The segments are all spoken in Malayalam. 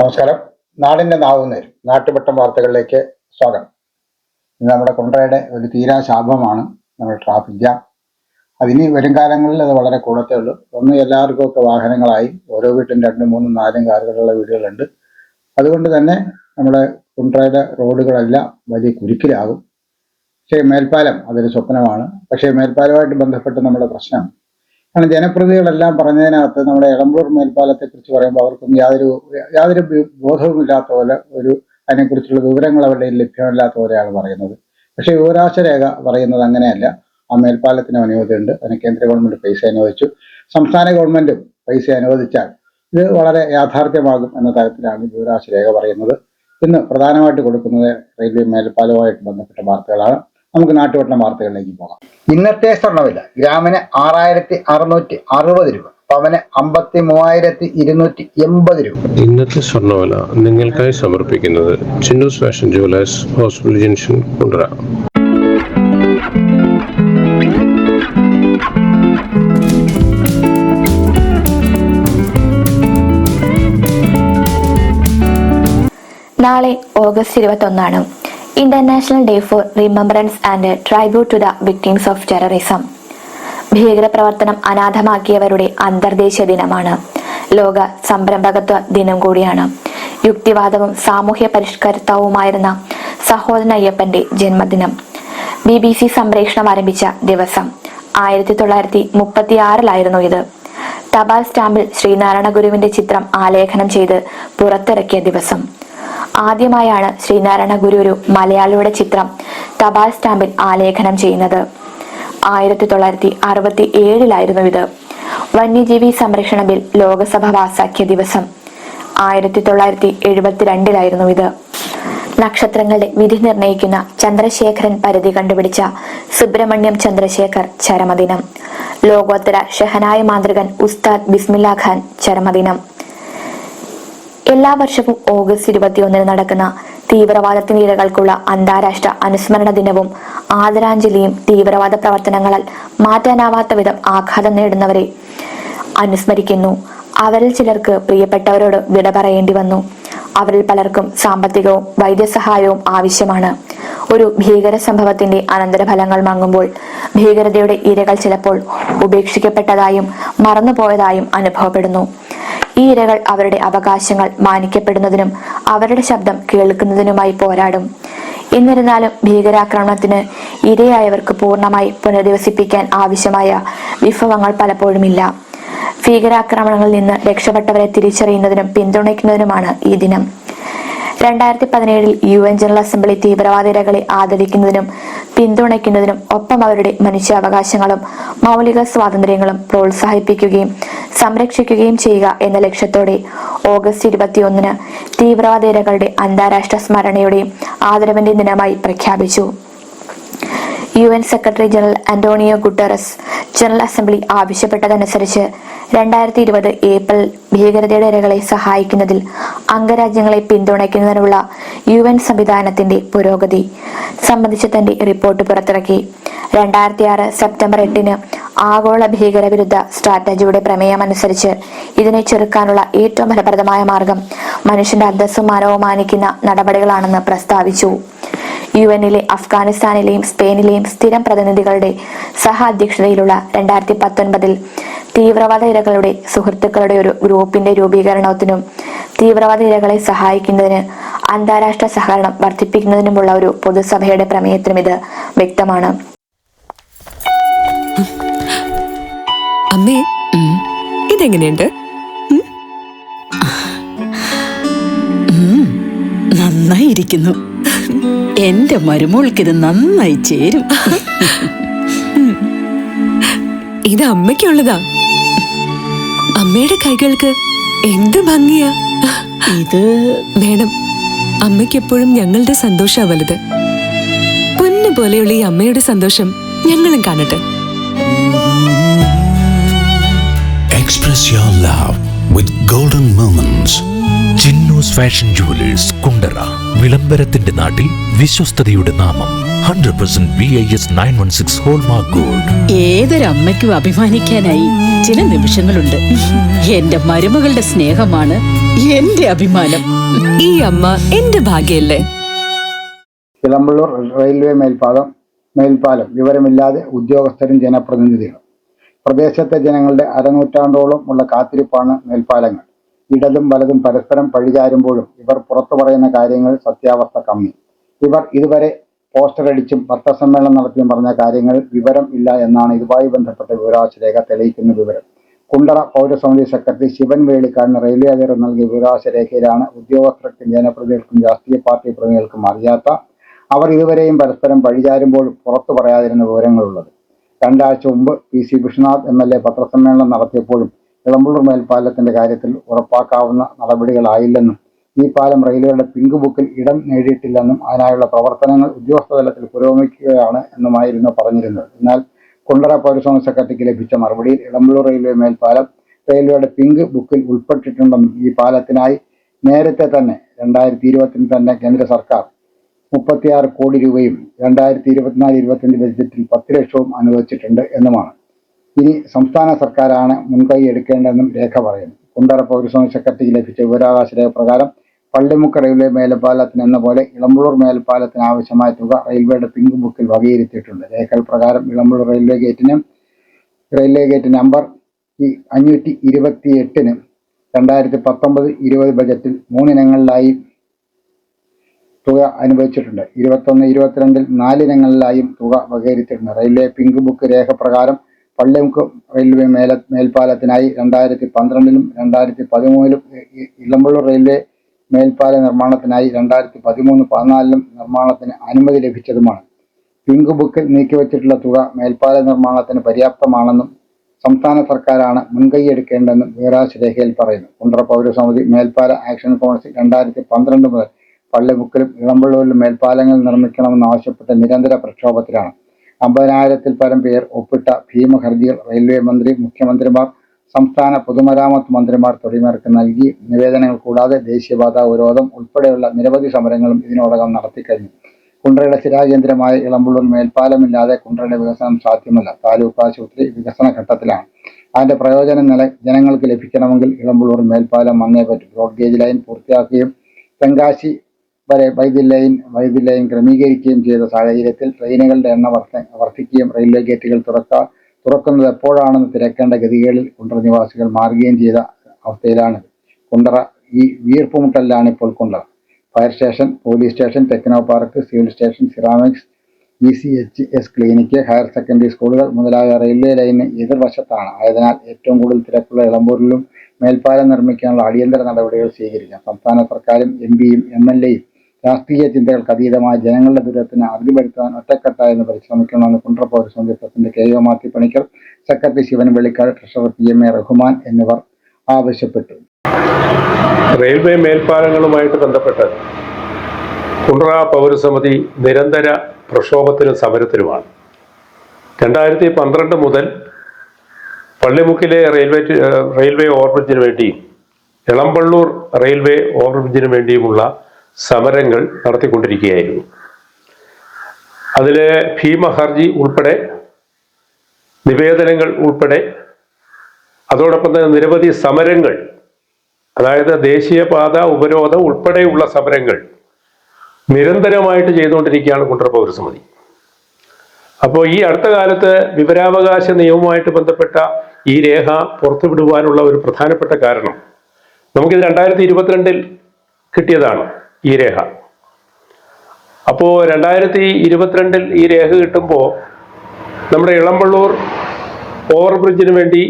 നമസ്കാരം. നാടിന്റെ നാവുന്നേരും നാട്ടുപട്ടം വാർത്തകളിലേക്ക് സ്വാഗതം. ഇന്ന് നമ്മുടെ കൊണ്ടയുടെ ഒരു തീരാശാപമാണ് നമ്മുടെ ട്രാഫിക് ജാം. അതിനി വരും കാലങ്ങളിൽ അത് വളരെ കൂടത്തേ ഉള്ളൂ. ഒന്ന് എല്ലാവർക്കും ഒക്കെ വാഹനങ്ങളായി ഓരോ വീട്ടിലും രണ്ടും മൂന്നും നാലും കാറുകളുള്ള വീടുകളുണ്ട്. അതുകൊണ്ട് തന്നെ നമ്മുടെ കുണ്ട്രയുടെ റോഡുകളെല്ലാം വലിയ കുരുക്കിലാകും. പക്ഷേ മേൽപ്പാലം അതൊരു സ്വപ്നമാണ്. പക്ഷേ മേൽപ്പാലമായിട്ട് ബന്ധപ്പെട്ട് നമ്മുടെ പ്രശ്നം കാരണം ജനപ്രതികളെല്ലാം പറഞ്ഞതിനകത്ത് നമ്മുടെ എളമ്പൂർ മേൽപ്പാലത്തെ കുറിച്ച് പറയുമ്പോൾ അവർക്കൊന്നും യാതൊരു യാതൊരു ബോധവുമില്ലാത്ത പോലെ ഒരു അതിനെക്കുറിച്ചുള്ള വിവരങ്ങൾ അവരുടെ ലഭ്യമല്ലാത്ത പോലെയാണ് പറയുന്നത്. പക്ഷെ യുവരാശരേഖ രേഖ പറയുന്നത് അങ്ങനെയല്ല. ആ മേൽപ്പാലത്തിന് അനുമതിയുണ്ട്. അതിന് കേന്ദ്ര ഗവൺമെന്റ് പൈസ അനുവദിച്ചു. സംസ്ഥാന ഗവൺമെന്റും പൈസ അനുവദിച്ചാൽ ഇത് വളരെ യാഥാർത്ഥ്യമാകും എന്ന തരത്തിലാണ് യുവരാശരേഖ രേഖ പറയുന്നത്. ഇന്ന് പ്രധാനമായിട്ട് കൊടുക്കുന്നത് റെയിൽവേ മേൽപ്പാലവുമായിട്ട് ബന്ധപ്പെട്ട വാർത്തകളാണ്. നമുക്ക് നാട്ടുവട്ടം വാർത്തകളിലേക്ക് പോകാം. ഇന്നത്തെ സ്വർണവില ഗ്രാമിന് ആറായിരത്തി അറുന്നൂറ്റി അറുപത് രൂപ പവന് അമ്പത്തി മൂവായിരത്തി ഇരുന്നൂറ്റി എൺപത് രൂപ. ഇന്നത്തെ സ്വർണവില നിങ്ങൾക്കായി സമർപ്പിക്കുന്നത് Chinnus fashion jewellers hospital junction Kundara. നാളെ August ഇരുപത്തൊന്നാണ്. International day for remembrance and tribute to the victims of terrorism ഭീകരപ്രവർത്തനം അനാഥമാക്കിയവരുടെ അന്തർദേശീയ ദിനമാണ്. ലോക സംരംഭകത്വ ദിനം കൂടിയാണ്. യുക്തിവാദവും സാമൂഹ്യ പരിഷ്കർത്താവുമായിരുന്ന സഹോദരൻ അയ്യപ്പന്റെ ജന്മദിനം. ബി ബി സി സംപ്രേഷണം ആരംഭിച്ച ദിവസം. ആയിരത്തി തൊള്ളായിരത്തി മുപ്പത്തി ആറിലായിരുന്നു ഇത്. തപാൽ സ്റ്റാമ്പിൽ ശ്രീനാരായണ ഗുരുവിന്റെ ചിത്രം ആലേഖനം ചെയ്ത് പുറത്തിറക്കിയ ദിവസം. ആദ്യമായാണ് ശ്രീനാരായണ ഗുരു ഒരു മലയാളിയുടെ ചിത്രം തപാൽ സ്റ്റാമ്പിൽ ആലേഖനം ചെയ്യുന്നത്. ആയിരത്തി തൊള്ളായിരത്തി അറുപത്തി ഏഴിലായിരുന്നു ഇത്. വന്യജീവി സംരക്ഷണ ബിൽ ലോകസഭ പാസാക്കിയ ദിവസം. ആയിരത്തി തൊള്ളായിരത്തി എഴുപത്തിരണ്ടിലായിരുന്നു ഇത്. നക്ഷത്രങ്ങളുടെ വിധി നിർണയിക്കുന്ന ചന്ദ്രശേഖരൻ പരിധി കണ്ടുപിടിച്ച സുബ്രഹ്മണ്യം ചന്ദ്രശേഖർ ചരമദിനം. ലോകോത്തര ഷഹനായ മാന്ത്രികൻ ഉസ്താദ് ബിസ്മില്ല ഖാൻ ചരമദിനം. എല്ലാ വർഷവും ഓഗസ്റ്റ് ഇരുപത്തിയൊന്നിന് നടക്കുന്ന തീവ്രവാദത്തിന് ഇരകൾക്കുള്ള അന്താരാഷ്ട്ര അനുസ്മരണ ദിനവും ആദരാഞ്ജലിയും തീവ്രവാദ പ്രവർത്തനങ്ങളാൽ മാറ്റാനാവാത്ത വിധം ആഘാതം നേടുന്നവരെ അനുസ്മരിക്കുന്നു. അവരിൽ ചിലർക്ക് പ്രിയപ്പെട്ടവരോട് വിട പറയേണ്ടി വന്നു. അവരിൽ പലർക്കും സാമ്പത്തികവും വൈദ്യസഹായവും ആവശ്യമാണ്. ഒരു ഭീകര സംഭവത്തിന്റെ അനന്തരഫലങ്ങൾ മങ്ങുമ്പോൾ ഭീകരതയുടെ ഇരകൾ ചിലപ്പോൾ ഉപേക്ഷിക്കപ്പെട്ടതായും മറന്നുപോയതായും അനുഭവപ്പെടുന്നു. ഈ ഇരകൾ അവരുടെ അവകാശങ്ങൾ മാനിക്കപ്പെടുന്നതിനും അവരുടെ ശബ്ദം കേൾക്കുന്നതിനുമായി പോരാടും. എന്നിരുന്നാലും ഭീകരാക്രമണത്തിന് ഇരയായവർക്ക് പൂർണമായി പുനരധിവസിപ്പിക്കാൻ ആവശ്യമായ വിഭവങ്ങൾ പലപ്പോഴുമില്ല. ഭീകരാക്രമണങ്ങളിൽ നിന്ന് രക്ഷപ്പെട്ടവരെ തിരിച്ചറിയുന്നതിനും പിന്തുണയ്ക്കുന്നതിനുമാണ് ഈ ദിനം. രണ്ടായിരത്തി പതിനേഴിൽ യു എൻ ജനറൽ അസംബ്ലി തീവ്രവാദികളെ ആദരിക്കുന്നതിനും പിന്തുണയ്ക്കുന്നതിനും ഒപ്പം അവരുടെ മനുഷ്യാവകാശങ്ങളും മൗലിക സ്വാതന്ത്ര്യങ്ങളും പ്രോത്സാഹിപ്പിക്കുകയും സംരക്ഷിക്കുകയും ചെയ്യുക എന്ന ലക്ഷ്യത്തോടെ ഓഗസ്റ്റ് ഇരുപത്തിയൊന്നിന് തീവ്രവാദികളുടെ അന്താരാഷ്ട്ര സ്മരണയുടെയും ആദരവിന്റെ ദിനമായി പ്രഖ്യാപിച്ചു. U N secretary general Antonio Guterres general assembly ആവശ്യപ്പെട്ടതനുസരിച്ച് രണ്ടായിരത്തി ഇരുപത് ഏപ്രിൽ ഭീകരതയുടെ ഇരകളെ സഹായിക്കുന്നതിൽ അംഗരാജ്യങ്ങളെ പിന്തുണയ്ക്കുന്നതിനുള്ള യു എൻ സംവിധാനത്തിന്റെ പുരോഗതി സംബന്ധിച്ച് തന്റെ റിപ്പോർട്ട് പുറത്തിറക്കി. രണ്ടായിരത്തി ആറ് സെപ്റ്റംബർ എട്ടിന് ആഗോള ഭീകരവിരുദ്ധ സ്ട്രാറ്റജിയുടെ പ്രമേയം അനുസരിച്ച് ഇതിനെ ചെറുക്കാനുള്ള ഏറ്റവും ഫലപ്രദമായ മാർഗം മനുഷ്യന്റെ അന്തസ്സും മാനവും മാനിക്കുന്ന നടപടികളാണെന്ന് പ്രസ്താവിച്ചു. യു എന്നിലെ അഫ്ഗാനിസ്ഥാനിലെയും സ്പെയിനിലെയും സ്ഥിരം പ്രതിനിധികളുടെ സഹ അധ്യക്ഷതയിലുള്ള രണ്ടായിരത്തി പത്തൊൻപതിൽ തീവ്രവാദ ഇരകളുടെ സുഹൃത്തുക്കളുടെ ഒരു ഗ്രൂപ്പിന്റെ രൂപീകരണത്തിനും തീവ്രവാദ ഇരകളെ സഹായിക്കുന്നതിന് അന്താരാഷ്ട്ര സഹകരണം വർദ്ധിപ്പിക്കുന്നതിനുമുള്ള ഒരു പൊതുസഭയുടെ പ്രമേയത്തിനും ഇത് വ്യക്തമാണ്. അമ്മേ ഇതെങ്ങനെയുണ്ട്? നന്നായിരിക്കുന്നു എന്റെ മരുമോൾക്കിത് നന്നായി ചേരും. ഇത് അമ്മയ്ക്കുള്ളതാ. അമ്മയുടെ കൈകൾക്ക് എന്ത് ഭംഗിയാ. ഇത് വേണം അമ്മയ്ക്കെപ്പോഴും ഞങ്ങളുടെ സന്തോഷാ വലുത് പൊന്നു പോലെയുള്ള ഈ അമ്മയുടെ സന്തോഷം ഞങ്ങളും കാണട്ടെ. Express your love. With golden moments. Chinnus fashion jewellers Kundara വിളംബരത്തിന്റെ നാട്ടിൽ വിശ്വസ്തയുടെ നാമം hundred percent V I S nine one six hallmark gold ഏതൊരമ്മയ്ക്കും അഭിമാനിക്കാനായി ചില നിമിഷങ്ങളുണ്ട്. എന്റെ മരുമകളുടെ സ്നേഹമാണ് എന്റെ അഭിമാനം. ഈ അമ്മ എന്റെ ഭാഗ്യല്ലേ? ഇളമ്പള്ളൂർ റെയിൽവേ മേൽപ്പാലം മേൽപ്പാലം. വിവരമില്ലാതെ ഉദ്യോഗസ്ഥരും ജനപ്രതിനിധികളും. പ്രദേശത്തെ ജനങ്ങളുടെ അരനൂറ്റാണ്ടോളം ഉള്ള കാത്തിരിപ്പാണ് മേൽപ്പാലങ്ങൾ. ഇടതും വലതും പരസ്പരം പഴിചാരുമ്പോഴും ഇവർ പുറത്തു പറയുന്ന കാര്യങ്ങൾ സത്യാവസ്ഥ കമ്മി. ഇവർ ഇതുവരെ പോസ്റ്റർ അടിച്ചും പത്രസമ്മേളനം നടത്തിയും പറഞ്ഞ കാര്യങ്ങൾ വിവരം ഇല്ല എന്നാണ് ഇതുമായി ബന്ധപ്പെട്ട വിവരാശരേഖ രേഖ തെളിയിക്കുന്ന വിവരം. കുണ്ടറ പൗരസമിതി സെക്രട്ടറി ശിവൻ വേളിക്കാടിന് റെയിൽവേ അധികൃതർ നൽകിയ വിവരാശരേഖയിലാണ് ഉദ്യോഗസ്ഥർക്കും ജനപ്രതിനിധികൾക്കും രാഷ്ട്രീയ പാർട്ടി പ്രതിനിധികൾക്കും അറിയാത്ത അവർ ഇതുവരെയും പരസ്പരം പഴിചാരുമ്പോൾ പുറത്തു പറയാതിരുന്ന വിവരങ്ങളുള്ളത്. രണ്ടാഴ്ച മുമ്പ് P C Vishwanath M L A പത്രസമ്മേളനം നടത്തിയപ്പോഴും ഇളമ്പുള്ളൂർ മേൽപ്പാലത്തിന്റെ കാര്യത്തിൽ ഉറപ്പാക്കാവുന്ന നടപടികളായില്ലെന്നും ഈ പാലം റെയിൽവേയുടെ പിങ്ക് ബുക്കിൽ ഇടം നേടിയിട്ടില്ലെന്നും അതിനായുള്ള പ്രവർത്തനങ്ങൾ ഉദ്യോഗസ്ഥ തലത്തിൽ പുരോഗമിക്കുകയാണ് എന്നുമായിരുന്നു പറഞ്ഞിരുന്നത്. എന്നാൽ കുണ്ടറ പൗരസമിതി സെക്രട്ടറിക്ക് ലഭിച്ച മറുപടിയിൽ ഇളമ്പുള്ളൂർ റെയിൽവേ മേൽപ്പാലം റെയിൽവേയുടെ പിങ്ക് ബുക്കിൽ ഉൾപ്പെട്ടിട്ടുണ്ടെന്നും ഈ പാലത്തിനായി നേരത്തെ തന്നെ രണ്ടായിരത്തി ഇരുപത്തിന് തന്നെ കേന്ദ്ര സർക്കാർ മുപ്പത്തിയാറ് കോടി രൂപയും രണ്ടായിരത്തി ഇരുപത്തിനാല് ഇരുപത്തിയഞ്ച് ബഡ്ജറ്റിൽ പത്ത് ലക്ഷവും അനുവദിച്ചിട്ടുണ്ട് എന്നുമാണ്. ഇനി സംസ്ഥാന സർക്കാരാണ് മുൻകൈ എടുക്കേണ്ടതെന്നും രേഖ പറയുന്നു. കുണ്ടറ പൗരസമിതി സെക്രട്ടറിക്ക് ലഭിച്ച വിവരാവകാശ രേഖ പ്രകാരം പള്ളിമുക്ക് റെയിൽവേ മേൽപ്പാലത്തിന് എന്ന പോലെ ഇളമ്പുളൂർ മേൽപ്പാലത്തിന് ആവശ്യമായ തുക റെയിൽവേയുടെ പിങ്ക് ബുക്കിൽ വകയിരുത്തിയിട്ടുണ്ട്. രേഖകൾ പ്രകാരം ഇളമ്പുളൂർ റെയിൽവേ ഗേറ്റിന് റെയിൽവേ ഗേറ്റ് നമ്പർ ഈ അഞ്ഞൂറ്റി ഇരുപത്തി എട്ടിന് രണ്ടായിരത്തി പത്തൊമ്പത് ഇരുപത് ബജറ്റിൽ മൂന്നിനങ്ങളിലായി തുക അനുവദിച്ചിട്ടുണ്ട്. ഇരുപത്തൊന്ന് ഇരുപത്തിരണ്ടിൽ നാലിനങ്ങളിലായും തുക വകയിരുത്തിയിട്ടുണ്ട്. റെയിൽവേ പിങ്ക് ബുക്ക് രേഖ പ്രകാരം പള്ളിമുക്ക് റെയിൽവേ മേല മേൽപ്പാലത്തിനായി രണ്ടായിരത്തി പന്ത്രണ്ടിലും രണ്ടായിരത്തി പതിമൂന്നിലും ഇളമ്പള്ളൂർ റെയിൽവേ മേൽപ്പാല നിർമ്മാണത്തിനായി രണ്ടായിരത്തി പതിമൂന്ന് പതിനാലിലും നിർമ്മാണത്തിന് അനുമതി ലഭിച്ചതുമാണ്. പിങ്ക് ബുക്കിൽ നീക്കിവച്ചിട്ടുള്ള തുക മേൽപ്പാല നിർമ്മാണത്തിന് പര്യാപ്തമാണെന്നും സംസ്ഥാന സർക്കാരാണ് മുൻകൈയെടുക്കേണ്ടതെന്നും വിവരാശ രേഖയിൽ പറയുന്നു. കുണ്ടറ പൗരസമിതി മേൽപ്പാല ആക്ഷൻ കൗൺസിൽ രണ്ടായിരത്തി പന്ത്രണ്ട് മുതൽ പള്ളിമുക്കിലും ഇളമ്പള്ളൂരിലും മേൽപ്പാലങ്ങൾ നിർമ്മിക്കണമെന്ന് ആവശ്യപ്പെട്ട് നിരന്തര പ്രക്ഷോഭത്തിലാണ്. അമ്പതിനായിരത്തിൽ പരം പേർ ഒപ്പിട്ട ഭീമഹർജികൾ റെയിൽവേ മന്ത്രി മുഖ്യമന്ത്രിമാർ സംസ്ഥാന പൊതുമരാമത്ത് മന്ത്രിമാർ തുടങ്ങിയവർക്ക് നൽകി. നിവേദനങ്ങൾ കൂടാതെ ദേശീയപാത ഉപരോധം ഉൾപ്പെടെയുള്ള നിരവധി സമരങ്ങളും ഇതിനോടകം നടത്തിക്കഴിഞ്ഞു. കുണ്ട്രയുടെ സ്ഥിരാകേന്ദ്രമായ ഇളമ്പുള്ളൂർ മേൽപ്പാലമില്ലാതെ കുണ്ട്രയുടെ വികസനം സാധ്യമല്ല. താലൂക്ക് ആശുപത്രി വികസന ഘട്ടത്തിലാണ്. അതിന്റെ പ്രയോജനം നില ജനങ്ങൾക്ക് ലഭിക്കണമെങ്കിൽ ഇളമ്പുള്ളൂർ മേൽപ്പാലം വന്നേ പറ്റും. ബ്രോഡ് ഗേജ് ലൈൻ പൂർത്തിയാക്കുകയും തെങ്കാശി വരെ വൈദ്യുതി ലൈൻ വൈദ്യുതി ലൈൻ ക്രമീകരിക്കുകയും ചെയ്ത സാഹചര്യത്തിൽ ട്രെയിനുകളുടെ എണ്ണം വർദ്ധ വർദ്ധിക്കുകയും റെയിൽവേ ഗേറ്റുകൾ തുറക്ക തുറക്കുന്നത് എപ്പോഴാണെന്ന് തിരക്കേണ്ട ഗതികളിൽ കുണ്ടറ നിവാസികൾ മാറുകയും ചെയ്ത അവസ്ഥയിലാണ്. കുണ്ടറ ഈ വീർപ്പുമുട്ടലിലാണ് ഇപ്പോൾ Kundara. Fire station police station techno park civil station ceramics E C H S clinic higher secondary സ്കൂളുകൾ മുതലായ റെയിൽവേ ലൈന് എതിർവശത്താണ്. ആയതിനാൽ ഏറ്റവും കൂടുതൽ തിരക്കുള്ള ഇളമ്പൂരിലും മേൽപ്പാലം നിർമ്മിക്കാനുള്ള അടിയന്തര നടപടികൾ സ്വീകരിക്കാം. സംസ്ഥാന സർക്കാരും എം പിയും എം എൽ എയും രാഷ്ട്രീയ ചിന്തകൾക്ക് അതീതമായ ജനങ്ങളുടെ ദുരിതത്തിന് അറുതി വരുത്താൻ ഒറ്റക്കെട്ടായെന്ന് പരിശ്രമിക്കണമെന്ന് Kundara പൗരസമിതി K O Mathew Panicker secretary Shivan Vellikkad treasurer P M A Rahman എന്നിവർ ആവശ്യപ്പെട്ടു. റെയിൽവേ മേൽപ്പാലങ്ങളുമായിട്ട് ബന്ധപ്പെട്ട് കുണ്ട്ര പൗരസമിതി നിരന്തര പ്രക്ഷോഭത്തിനും സമരത്തിനുമാണ് രണ്ടായിരത്തി പന്ത്രണ്ട് മുതൽ പള്ളിമുക്കിലെ റെയിൽവേ റെയിൽവേ ഓവർബ്രിഡ്ജിന് വേണ്ടിയും എളമ്പള്ളൂർ റെയിൽവേ ഓവർബ്രിഡ്ജിന് വേണ്ടിയുമുള്ള സമരങ്ങൾ നടത്തിക്കൊണ്ടിരിക്കുകയായിരുന്നു. അതിലെ ഭീമഹർജി ഉൾപ്പെടെ നിവേദനങ്ങൾ ഉൾപ്പെടെ അതോടൊപ്പം തന്നെ നിരവധി സമരങ്ങൾ അതായത് ദേശീയപാത ഉപരോധം ഉൾപ്പെടെയുള്ള സമരങ്ങൾ നിരന്തരമായിട്ട് ചെയ്തുകൊണ്ടിരിക്കുകയാണ് കുണ്ടറ പൗരസമിതി അപ്പോൾ ഈ അടുത്ത കാലത്ത് വിവരാവകാശ നിയമവുമായിട്ട് ബന്ധപ്പെട്ട ഈ രേഖ പുറത്തുവിടുവാനുള്ള ഒരു പ്രധാനപ്പെട്ട കാരണം നമുക്കിത് രണ്ടായിരത്തി ഇരുപത്തിരണ്ടിൽ കിട്ടിയതാണ്. ഈ രേഖ. അപ്പോൾ രണ്ടായിരത്തി ഇരുപത്തിരണ്ടിൽ ഈ രേഖ കിട്ടുമ്പോൾ നമ്മുടെ ഇളമ്പള്ളൂർ ഓവർബ്രിഡ്ജിന് വേണ്ടി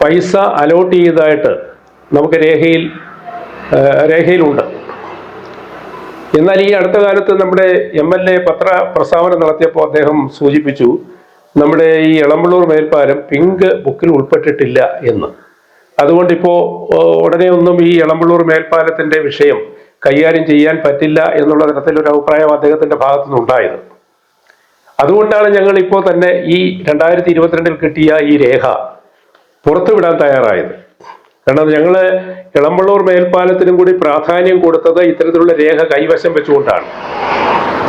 പൈസ അലോട്ട് ചെയ്തതായിട്ട് നമുക്ക് രേഖയിൽ രേഖയിലുണ്ട്. എന്നാൽ ഈ അടുത്ത കാലത്ത് നമ്മുടെ എം എൽ എ പത്ര പ്രസ്താവന നടത്തിയപ്പോൾ അദ്ദേഹം സൂചിപ്പിച്ചു നമ്മുടെ ഈ ഇളമ്പള്ളൂർ മേൽപ്പാലം പിങ്ക് ബുക്കിൽ ഉൾപ്പെട്ടിട്ടില്ല എന്ന്. അതുകൊണ്ടിപ്പോൾ ഉടനെ ഒന്നും ഈ ഇളമ്പള്ളൂർ മേൽപ്പാലത്തിന്റെ വിഷയം കൈകാര്യം ചെയ്യാൻ പറ്റില്ല എന്നുള്ള തരത്തിലൊരു അഭിപ്രായം അദ്ദേഹത്തിന്റെ ഭാഗത്തു നിന്നുണ്ടായത് അതുകൊണ്ടാണ് ഞങ്ങൾ ഇപ്പോൾ തന്നെ ഈ രണ്ടായിരത്തി ഇരുപത്തിരണ്ടിൽ കിട്ടിയ ഈ രേഖ പുറത്തുവിടാൻ തയ്യാറായത്. കാരണം ഞങ്ങൾ ഇളമ്പള്ളൂർ മേൽപ്പാലത്തിനും കൂടി പ്രാധാന്യം കൊടുത്തത് ഇത്തരത്തിലുള്ള രേഖ കൈവശം വെച്ചുകൊണ്ടാണ്.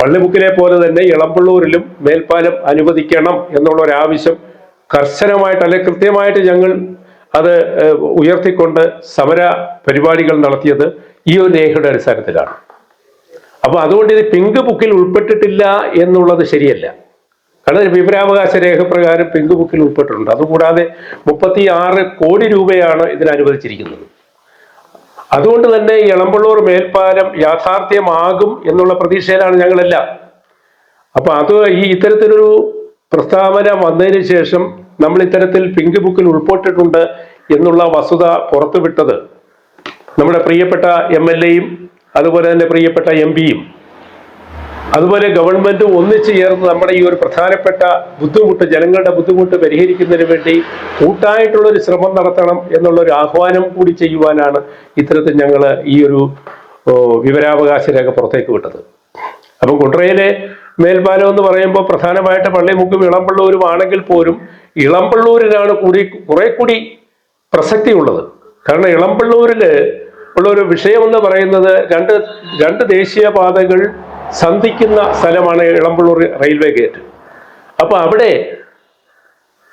പള്ളിമുക്കിലെ പോലെ തന്നെ ഇളമ്പള്ളൂരിലും മേൽപ്പാലം അനുവദിക്കണം എന്നുള്ള ഒരു ആവശ്യം കർശനമായിട്ട് അല്ലെ കൃത്യമായിട്ട് ഞങ്ങൾ അത് ഉയർത്തിക്കൊണ്ട് സമര പരിപാടികൾ നടത്തിയത് ഈ ഒരു രേഖയുടെ അടിസ്ഥാനത്തിലാണ്. അപ്പോൾ അതുകൊണ്ട് ഇത് പിങ്ക് ബുക്കിൽ ഉൾപ്പെട്ടിട്ടില്ല എന്നുള്ളത് ശരിയല്ല. കാരണം വിവരാവകാശ രേഖ പ്രകാരം പിങ്ക് ബുക്കിൽ ഉൾപ്പെട്ടിട്ടുണ്ട്. അതുകൂടാതെ മുപ്പത്തി ആറ് കോടി രൂപയാണ് ഇതിനനുവദിച്ചിരിക്കുന്നത് അതുകൊണ്ട് തന്നെ ഈ എളമ്പള്ളൂർ മേൽപ്പാലം യാഥാർത്ഥ്യമാകും എന്നുള്ള പ്രതീക്ഷയിലാണ് ഞങ്ങളെല്ലാം. അപ്പൊ അത് ഈ ഇത്തരത്തിലൊരു പ്രസ്താവന വന്നതിന് ശേഷം നമ്മൾ ഇത്തരത്തിൽ പിങ്ക് ബുക്കിൽ ഉൾപ്പെട്ടിട്ടുണ്ട് എന്നുള്ള വസ്തുത പുറത്തുവിട്ടത് നമ്മുടെ പ്രിയപ്പെട്ട എം എൽ എയും അതുപോലെ തന്നെ പ്രിയപ്പെട്ട എം പിയും അതുപോലെ ഗവൺമെന്റ് ഒന്നിച്ചു ചേർന്ന് നമ്മുടെ ഈ ഒരു പ്രധാനപ്പെട്ട ബുദ്ധിമുട്ട് ജനങ്ങളുടെ ബുദ്ധിമുട്ട് പരിഹരിക്കുന്നതിന് വേണ്ടി കൂട്ടായിട്ടുള്ള ഒരു ശ്രമം നടത്തണം എന്നുള്ള ഒരു ആഹ്വാനം കൂടി ചെയ്യുവാനാണ് ഇത്തരത്തിൽ ഞങ്ങൾ ഈ ഒരു വിവരാവകാശ രേഖ പുറത്തേക്ക് വിട്ടത്. അപ്പം കുണ്ട്രയിലെ മേൽപ്പാലം എന്ന് പറയുമ്പോൾ പ്രധാനമായിട്ട് പള്ളിമുക്കും ഇളമ്പള്ളൂരും ആണെങ്കിൽ പോലും ഇളമ്പള്ളൂരിനാണ് കൂടി കുറെ കൂടി പ്രസക്തി ഉള്ളത് കാരണം ഇളമ്പള്ളൂരിൽ ഉള്ള ഒരു വിഷയം എന്ന് പറയുന്നത് രണ്ട് രണ്ട് ദേശീയപാതകൾ സന്ധിക്കുന്ന സ്ഥലമാണ് ഇളമ്പള്ളൂർ റെയിൽവേ ഗേറ്റ്. അപ്പൊ അവിടെ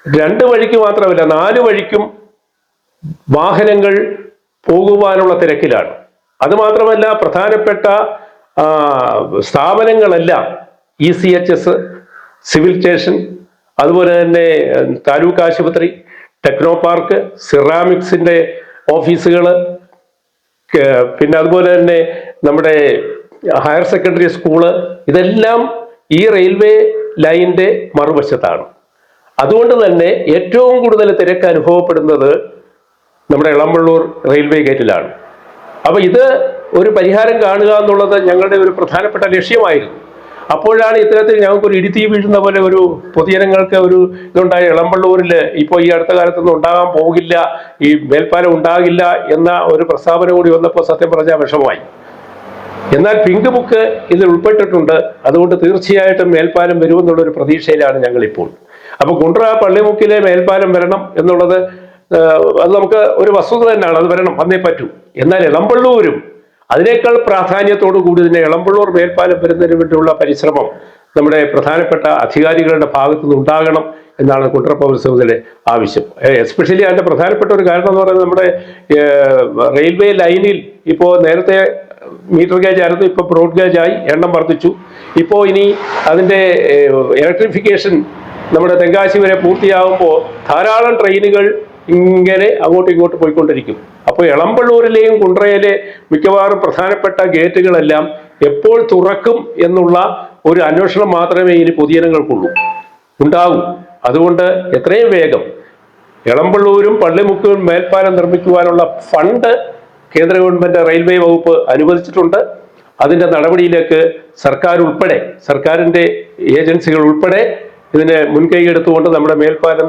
രണ്ട് വഴിക്ക് മാത്രമല്ല നാല് വഴിക്കും വാഹനങ്ങൾ പോകുവാനുള്ള തിരക്കിലാണ്. അതുമാത്രമല്ല പ്രധാനപ്പെട്ട സ്ഥാപനങ്ങളല്ല E C H S civil station അതുപോലെ തന്നെ താലൂക്ക് ആശുപത്രി ടെക്നോ പാർക്ക് സിറാമിക്സിന്റെ ഓഫീസുകൾ പിന്നെ അതുപോലെ തന്നെ നമ്മുടെ ഹയർ സെക്കൻഡറി സ്കൂൾ ഇതെല്ലാം ഈ റെയിൽവേ ലൈനിന്റെ മറുവശത്താണ്. അതുകൊണ്ട് തന്നെ ഏറ്റവും കൂടുതൽ തിരക്ക് അനുഭവപ്പെടുന്നത് നമ്മുടെ ഇളമ്പള്ളൂർ റെയിൽവേ ഗേറ്റിലാണ്. അപ്പോൾ ഇത് ഒരു പരിഹാരം കാണുക എന്നുള്ളത് ഞങ്ങളുടെ ഒരു പ്രധാനപ്പെട്ട ലക്ഷ്യമായിരുന്നു. അപ്പോഴാണ് ഇത്തരത്തിൽ ഞങ്ങൾക്ക് ഒരു ഇടിത്തി വീഴുന്ന പോലെ ഒരു പൊതുജനങ്ങൾക്ക് ഒരു ഇതുണ്ടായ. ഇളമ്പള്ളൂരിൽ ഇപ്പോൾ ഈ അടുത്ത കാലത്തൊന്നും ഉണ്ടാകാൻ പോകില്ല. ഈ മേൽപ്പാലം ഉണ്ടാകില്ല എന്ന ഒരു പ്രസ്താവന കൂടി വന്നപ്പോൾ സത്യം പറഞ്ഞാൽ വിഷമമായി. എന്നാൽ പിങ്ക് ബുക്ക് ഇതിൽ ഉൾപ്പെട്ടിട്ടുണ്ട്. അതുകൊണ്ട് തീർച്ചയായിട്ടും മേൽപ്പാലം വരുമെന്നുള്ളൊരു പ്രതീക്ഷയിലാണ് ഞങ്ങളിപ്പോൾ. അപ്പോൾ കുണ്ട്ര പള്ളിമുക്കിലെ മേൽപ്പാലം വരണം എന്നുള്ളത് അത് നമുക്ക് ഒരു വസ്തുത തന്നെയാണ്. അത് വരണം വന്നേ പറ്റൂ. എന്നാൽ ഇളമ്പള്ളൂരും അതിനേക്കാൾ പ്രാധാന്യത്തോടു കൂടി തന്നെ ഇളമ്പള്ളൂർ മേൽപ്പാലം വരുന്നതിന് വേണ്ടിയുള്ള പരിശ്രമം നമ്മുടെ പ്രധാനപ്പെട്ട അധികാരികളുടെ ഭാഗത്തു നിന്ന് ഉണ്ടാകണം എന്നാണ് കുണ്ട്ര പൗരസമിതിയുടെ ആവശ്യം. എസ്പെഷ്യലി അതിന്റെ പ്രധാനപ്പെട്ട ഒരു കാരണം എന്ന് പറയുന്നത് നമ്മുടെ റെയിൽവേ ലൈനിൽ ഇപ്പോൾ നേരത്തെ മീറ്റർ ഗേജ് ആയിരുന്നു ഇപ്പോൾ ബ്രോഡ് ഗേജ് ആയി എണ്ണം വർദ്ധിച്ചു. ഇപ്പോൾ ഇനി അതിന്റെ ഇലക്ട്രിഫിക്കേഷൻ നമ്മുടെ തെങ്കാശി വരെ പൂർത്തിയാകുമ്പോൾ ധാരാളം ട്രെയിനുകൾ ഇങ്ങനെ അങ്ങോട്ടും ഇങ്ങോട്ടും പോയിക്കൊണ്ടിരിക്കും. അപ്പോൾ എളമ്പള്ളൂരിലെയും കുണ്ട്രയിലെ മിക്കവാറും പ്രധാനപ്പെട്ട ഗേറ്റുകളെല്ലാം എപ്പോൾ തുറക്കും എന്നുള്ള ഒരു അന്വേഷണം മാത്രമേ ഇനി പൊതുജനങ്ങൾക്കുള്ളൂ. ഉണ്ടാവും. അതുകൊണ്ട് എത്രയും വേഗം എളമ്പള്ളൂരും പള്ളിമുക്കും മേൽപ്പാലം നിർമ്മിക്കുവാനുള്ള ഫണ്ട് കേന്ദ്ര ഗവൺമെന്റ് റെയിൽവേ വകുപ്പ് അനുവദിച്ചിട്ടുണ്ട്. അതിന്റെ നടപടിയിലേക്ക് സർക്കാർ ഉൾപ്പെടെ സർക്കാരിന്റെ ഏജൻസികൾ ഉൾപ്പെടെ ഇതിനെ മുൻകൈ എടുത്തുകൊണ്ട് നമ്മുടെ മേൽപ്പാലം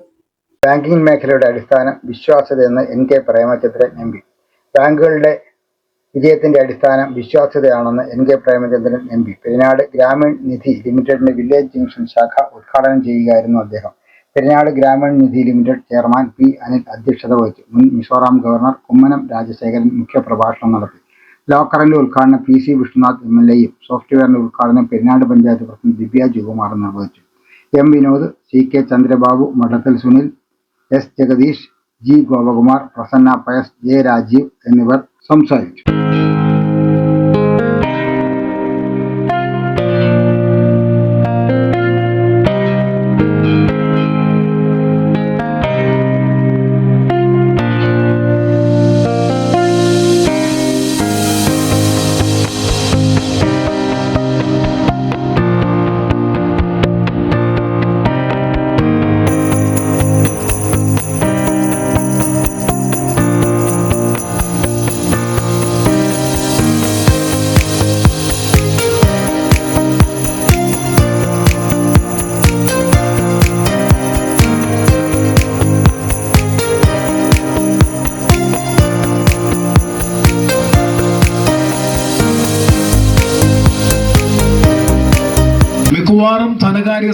ബാങ്കിംഗ് മേഖലയുടെ അടിസ്ഥാനം വിശ്വാസ്യതയെന്ന് N K Premachandran M P. ബാങ്കുകളുടെ വിജയത്തിന്റെ അടിസ്ഥാനം വിശ്വാസ്യതയാണെന്ന് N K Premachandran M P. Perinad Grameen Nidhi ലിമിറ്റഡിന്റെ വില്ലേജ് ജംഗ്ഷൻ ശാഖ ഉദ്ഘാടനം ചെയ്യുകയായിരുന്നു അദ്ദേഹം. Perinad Grameen Nidhi limited chairman P Anil അധ്യക്ഷത വഹിച്ചു. മുൻ മിസോറാം ഗവർണർ കുമ്മനം രാജശേഖരൻ മുഖ്യപ്രഭാഷണം നടത്തി. ലോക്കറിന്റെ ഉദ്ഘാടനം P C Vishnunath M L എയും സോഫ്റ്റ്വെയറിന്റെ ഉദ്ഘാടനം പെരിനാട് പഞ്ചായത്ത് പ്രസിഡന്റ് ദിവ്യ ജുകുമാറും നിർവഹിച്ചു. M Vinod C K Chandrababu Madathil Sunil S. Jagadeesh G. Gopakumar Prasanna Pius J. Rajeev എന്നിവർ സംസാരിച്ചു.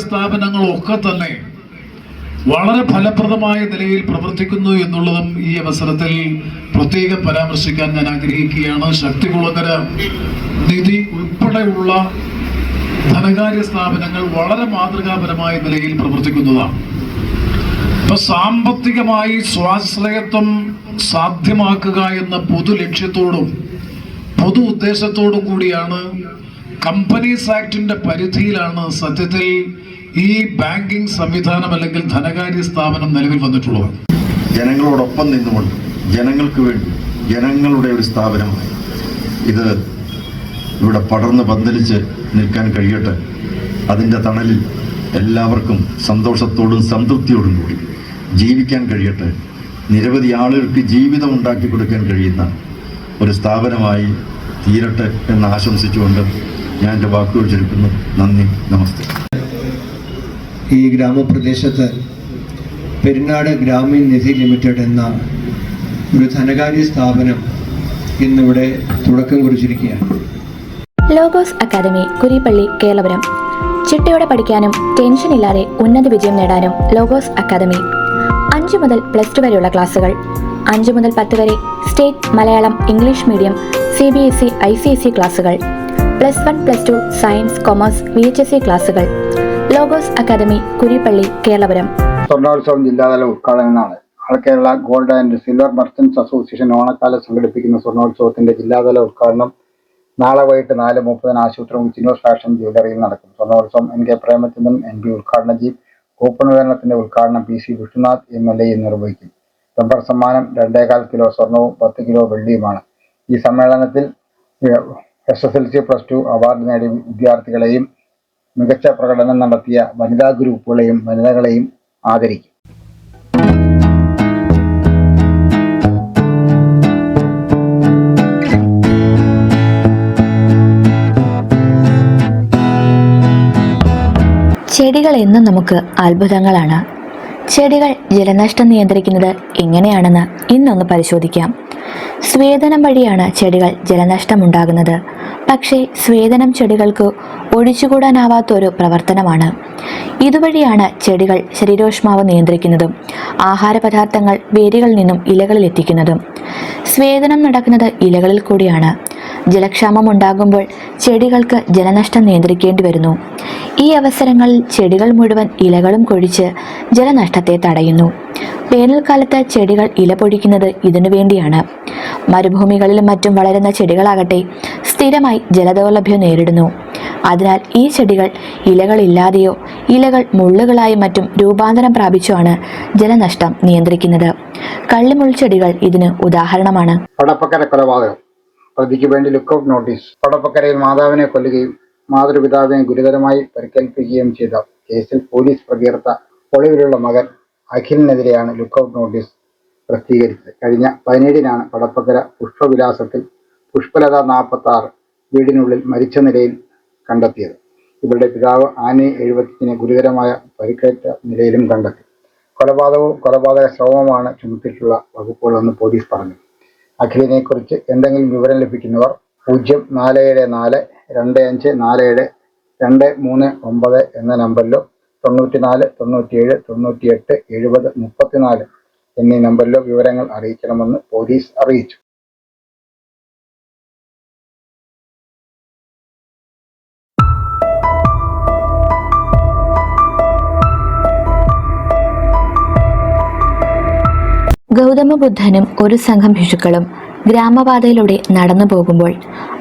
സ്ഥാപനങ്ങളൊക്കെ തന്നെ വളരെ ഫലപ്രദമായ നിലയിൽ പ്രവർത്തിക്കുന്നു എന്നുള്ളതും ഈ അവസരത്തിൽ പ്രത്യേകം പരാമർശിക്കാൻ ഞാൻ ആഗ്രഹിക്കുകയാണ്. ശക്തികുളങ്ങര നിധി ഉൾപ്പെടെയുള്ള ധനകാര്യ സ്ഥാപനങ്ങൾ വളരെ മാതൃകാപരമായ നിലയിൽ പ്രവർത്തിക്കുന്നതാണ്. ഇപ്പൊ സാമ്പത്തികമായി സ്വാശ്രയത്വം സാധ്യമാക്കുക എന്ന പൊതു ലക്ഷ്യത്തോടും പൊതു ഉദ്ദേശത്തോടും കൂടിയാണ് കമ്പനീസ് ആക്ടിന്റെ പരിധിയിലാണ് സത്യത്തിൽ ഈ ബാങ്കിംഗ് സംവിധാനം അല്ലെങ്കിൽ ധനകാര്യ സ്ഥാപനം നിലവിൽ വന്നിട്ടുള്ളത് ജനങ്ങളോടൊപ്പം നിന്നുകൊണ്ട് ജനങ്ങൾക്ക് വേണ്ടി ജനങ്ങളുടെ ഒരു സ്ഥാപനമായി. ഇത് ഇവിടെ പടർന്ന് പന്തലിച്ച് നിൽക്കാൻ കഴിയട്ടെ. അതിന്റെ തണലിൽ എല്ലാവർക്കും സന്തോഷത്തോടും സംതൃപ്തിയോടും കൂടി ജീവിക്കാൻ കഴിയട്ടെ. നിരവധി ആളുകൾക്ക് ജീവിതം ഉണ്ടാക്കി കൊടുക്കാൻ കഴിയുന്ന ഒരു സ്ഥാപനമായി തീരട്ടെ എന്ന് ആശംസിച്ചുകൊണ്ട് ഞാൻ എന്റെ വാക്കുകൾ ചുരുക്കുന്നു. നന്ദി നമസ്തേ. ഈ ഗ്രാമപ്രദേശത്ത് പെരുന്നാട് ഗ്രാമീൺ നിധി ലിമിറ്റഡ് എന്ന ഒരു ധനകാര്യ സ്ഥാപനം ഇന്നിവിടെ തുടക്കം കുറിച്ചിരിക്കുകയാണ്. Logos academy Kurippally Kelapuram. ചിട്ടയോടെ പഠിക്കാനും ടെൻഷൻ ഇല്ലാതെ ഉന്നത വിജയം നേടാനും ലോഗോസ് അക്കാദമി. അഞ്ചു മുതൽ പ്ലസ് ടു വരെയുള്ള ക്ലാസുകൾ അഞ്ചു മുതൽ പത്ത് വരെ state Malayalam English medium C B S E I C S E ക്ലാസുകൾ plus one plus two science commerce V H S C ക്ലാസുകൾ ലോഗോസ് അക്കാദമി കുരിപ്പള്ളി കേരളപുരം. സ്വർണോത്സവം ജില്ലാതല ഉദ്ഘാടനമാണ് all Kerala gold and silver merchants association ഓണക്കാലം സംഘടിപ്പിക്കുന്ന സ്വർണോത്സവത്തിന്റെ ജില്ലാതല ഉദ്ഘാടനം നാളെ വൈകിട്ട് നാല് മുപ്പതിന് ആശുപത്രി ചിന്നൂർ ഫാഷൻ ജ്വല്ലറിയിൽ നടക്കും. സ്വർണോത്സവം N K Premachandran M P ഉദ്ഘാടനം ചെയ്യും കൂപ്പൺ വിതരണത്തിന്റെ ഉദ്ഘാടനം P C Vishnunath M L A നിർവഹിക്കും ബമ്പർ സമ്മാനം രണ്ടേകാൽ കിലോ സ്വർണവും പത്ത് കിലോ വെള്ളിയുമാണ്. ഈ സമ്മേളനത്തിൽ S S L C plus two award നേടിയ വിദ്യാർത്ഥികളെയും മികച്ച പ്രകടനം നടത്തിയ വനിതാ ഗ്രൂപ്പുകളെയും വനിതകളെയും ആദരിക്കും. ചെടികൾ എന്നും നമുക്ക് അത്ഭുതങ്ങളാണ്. ചെടികൾ ജലനഷ്ടം നിയന്ത്രിക്കുന്നത് എങ്ങനെയാണെന്ന് ഇന്നൊന്ന് പരിശോധിക്കാം. സ്വേദനം വഴിയാണ് ചെടികൾ ജലനഷ്ടമുണ്ടാകുന്നത്. പക്ഷേ സ്വേദനം ചെടികൾക്ക് ഒഴിച്ചുകൂടാനാവാത്ത ഒരു പ്രവർത്തനമാണ്. ഇതുവഴിയാണ് ചെടികൾ ശരീരോഷ്മാവ് നിയന്ത്രിക്കുന്നതും ആഹാരപദാർത്ഥങ്ങൾ വേരുകളിൽ നിന്നും ഇലകളിൽ എത്തിക്കുന്നതും സ്വേദനം നടക്കുന്നത് ഇലകളിൽ കൂടിയാണ്. ജലക്ഷാമം ഉണ്ടാകുമ്പോൾ ചെടികൾക്ക് ജലനഷ്ടം നിയന്ത്രിക്കേണ്ടി വരുന്നു. ഈ അവസരങ്ങളിൽ ചെടികൾ മുഴുവൻ ഇലകളും കൊഴിച്ച് ജലനഷ്ടത്തെ തടയുന്നു. വേനൽക്കാലത്ത് ചെടികൾ ഇല പൊഴിക്കുന്നത് ഇതിനു വേണ്ടിയാണ്. മരുഭൂമികളിലും മറ്റും വളരുന്ന ചെടികളാകട്ടെ സ്ഥിരമായി ജലദൗർലഭ്യം നേരിടുന്നു. അതിനാൽ ഈ ചെടികൾ ഇലകളില്ലാതെയോ ഇലകൾ മുള്ളുകളായി മറ്റും രൂപാന്തരം പ്രാപിച്ചുമാണ് ജലനഷ്ടം നിയന്ത്രിക്കുന്നത്. കള്ളിമുൾ ചെടികൾ ഇതിന് ഉദാഹരണമാണ്. പടപ്പക്കര കൊലപാതകം. പ്രതിക്ക് വേണ്ടി ലുക്കൌട്ട് നോട്ടീസ്. പടപ്പക്കരയിൽ മാതാവിനെ കൊല്ലുകയും മാതൃപിതാവിനെ ഗുരുതരമായി പരിക്കേൽപ്പിക്കുകയും ചെയ്ത കേസിൽ പോലീസ് പ്രകീർത്ത ഒളിവിലുള്ള മകൻ അഖിലിനെതിരെയാണ് ലുക്കൌട്ട് നോട്ടീസ് പ്രസിദ്ധീകരിച്ചത്. കഴിഞ്ഞ പതിനേഴിനാണ് പടപ്പക്കര പുഷ്പവിലാസത്തിൽ പുഷ്പലത നാൽപ്പത്തി ആറ് വീടിനുള്ളിൽ മരിച്ച നിലയിൽ കണ്ടെത്തിയത്. ഇവരുടെ പിതാവ് ആനി എഴുപത്തിനെ ഗുരുതരമായ പരിക്കേറ്റ നിലയിലും കണ്ടെത്തി. കൊലപാതകവും കൊലപാതക ശ്രമവുമാണ് ചുമത്തിയിട്ടുള്ള വകുപ്പുകളെന്ന് പോലീസ് പറഞ്ഞു. അഖിലിനെ കുറിച്ച് എന്തെങ്കിലും വിവരം ലഭിക്കുന്നവർ പൂജ്യം നാല് ഏഴ് നാല് രണ്ട് അഞ്ച് നാല് ഏഴ് രണ്ട് മൂന്ന് ഒമ്പത് എന്ന നമ്പറിലോ തൊണ്ണൂറ്റിനാല് തൊണ്ണൂറ്റിയേഴ് തൊണ്ണൂറ്റിയെട്ട് എഴുപത് മുപ്പത്തിനാല് എന്നീ നമ്പറിലോ വിവരങ്ങൾ അറിയിക്കണമെന്ന് പോലീസ് അറിയിച്ചു. ഗൗതമ ബുദ്ധനും ഒരു സംഘം ഭിക്ഷുക്കളും ഗ്രാമപാതയിലൂടെ നടന്നു പോകുമ്പോൾ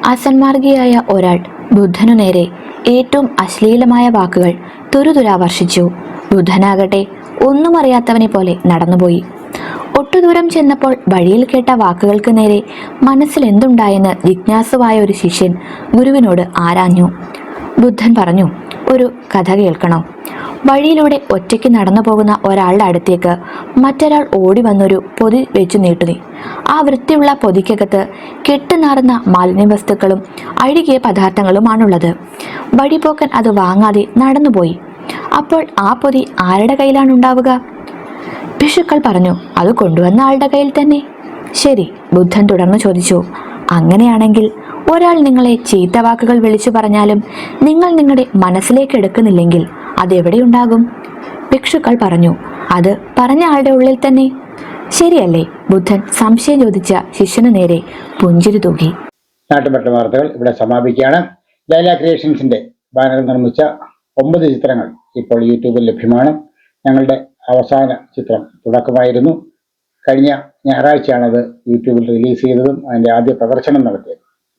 അസന്മാർഗിയായ ഒരാൾ ബുദ്ധനു നേരെ ഏറ്റവും അശ്ലീലമായ വാക്കുകൾ തുരുതുരാവർഷിച്ചു ബുദ്ധനാകട്ടെ ഒന്നും അറിയാത്തവനെ പോലെ നടന്നുപോയി. ഒട്ടുദൂരം ചെന്നപ്പോൾ വഴിയിൽ കേട്ട വാക്കുകൾക്ക് നേരെ മനസ്സിൽ എന്തുണ്ടായെന്ന് ജിജ്ഞാസുവായ ഒരു ശിഷ്യൻ ഗുരുവിനോട് ആരാഞ്ഞു. ബുദ്ധൻ പറഞ്ഞു ഒരു കഥ കേൾക്കണോ? വഴിയിലൂടെ ഒറ്റയ്ക്ക് നടന്നു പോകുന്ന ഒരാളുടെ അടുത്തേക്ക് മറ്റൊരാൾ ഓടി വന്നൊരു പൊതി വെച്ചു നീട്ടുനി ആ വൃത്തിയുള്ള പൊതിക്കകത്ത് കെട്ടുനാറുന്ന മാലിന്യവസ്തുക്കളും അഴുകിയ പദാർത്ഥങ്ങളുമാണുള്ളത്. വഴിപോക്കൻ അത് വാങ്ങാതെ നടന്നുപോയി. അപ്പോൾ ആ പൊതി ആരുടെ കയ്യിലാണ് ഉണ്ടാവുക ഭിഷുക്കൾ പറഞ്ഞു അത് കൊണ്ടുവന്ന ആളുടെ കയ്യിൽ തന്നെ. ശരി ബുദ്ധൻ തുടർന്ന് ചോദിച്ചു അങ്ങനെയാണെങ്കിൽ ഒരാൾ നിങ്ങളെ ചീത്ത വാക്കുകൾ വിളിച്ചു പറഞ്ഞാലും നിങ്ങൾ നിങ്ങളുടെ മനസ്സിലേക്ക് എടുക്കുന്നില്ലെങ്കിൽ അതെവിടെയുണ്ടാകും? ഭിക്ഷുക്കൾ പറഞ്ഞു അത് പറഞ്ഞ ആളുടെ ഉള്ളിൽ തന്നെ. ശരിയല്ലേ? ബുദ്ധൻ സംശയം ചോദിച്ച ശിഷ്യന് നേരെ പുഞ്ചിരി തൂകി. നാട്ടുപറ്റ വാർത്തകൾ ഇവിടെ സമാപിക്കുകയാണ്. ലൈല ക്രിയേഷൻസിന്റെ ബാനർ നിർമ്മിച്ച ഒമ്പത് ചിത്രങ്ങൾ ഇപ്പോൾ യൂട്യൂബിൽ ലഭ്യമാണ്. ഞങ്ങളുടെ അവസാന ചിത്രം തുടക്കമായിരുന്നു. കഴിഞ്ഞ ഞായറാഴ്ചയാണ് അത് യൂട്യൂബിൽ റിലീസ് ചെയ്തതും അതിന്റെ ആദ്യ പ്രദർശനം നടത്തിയത്.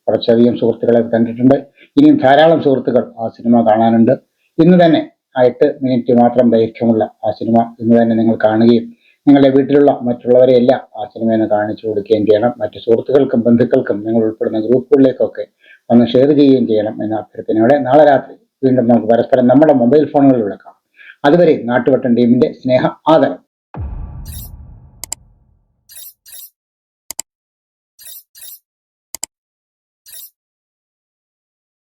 കുറച്ചധികം സുഹൃത്തുക്കളെ കണ്ടിട്ടുണ്ട്. ഇനിയും ധാരാളം സുഹൃത്തുക്കൾ ആ സിനിമ കാണാനുണ്ട്. ഇന്ന് തന്നെ എട്ട് മിനിറ്റ് മാത്രം ദൈർഘ്യമുള്ള ആ സിനിമ ഇന്ന് തന്നെ നിങ്ങൾ കാണുകയും നിങ്ങളുടെ വീട്ടിലുള്ള മറ്റുള്ളവരെയെല്ലാം ആ സിനിമയെന്ന് കാണിച്ചു കൊടുക്കുകയും ചെയ്യണം. മറ്റു സുഹൃത്തുക്കൾക്കും ബന്ധുക്കൾക്കും നിങ്ങൾ ഉൾപ്പെടുന്ന ഗ്രൂപ്പുകളിലേക്കൊക്കെ ഒന്ന് ഷെയർ ചെയ്യുകയും ചെയ്യണം എന്ന അഭ്യർത്ഥനയോടെ നാളെ രാത്രി വീണ്ടും നമുക്ക് പരസ്പരം നമ്മുടെ മൊബൈൽ ഫോണുകളിലൂടെ കാണാം. അതുവരെ നാട്ടുവട്ടം ടീമിന്റെ സ്നേഹ ആദരം.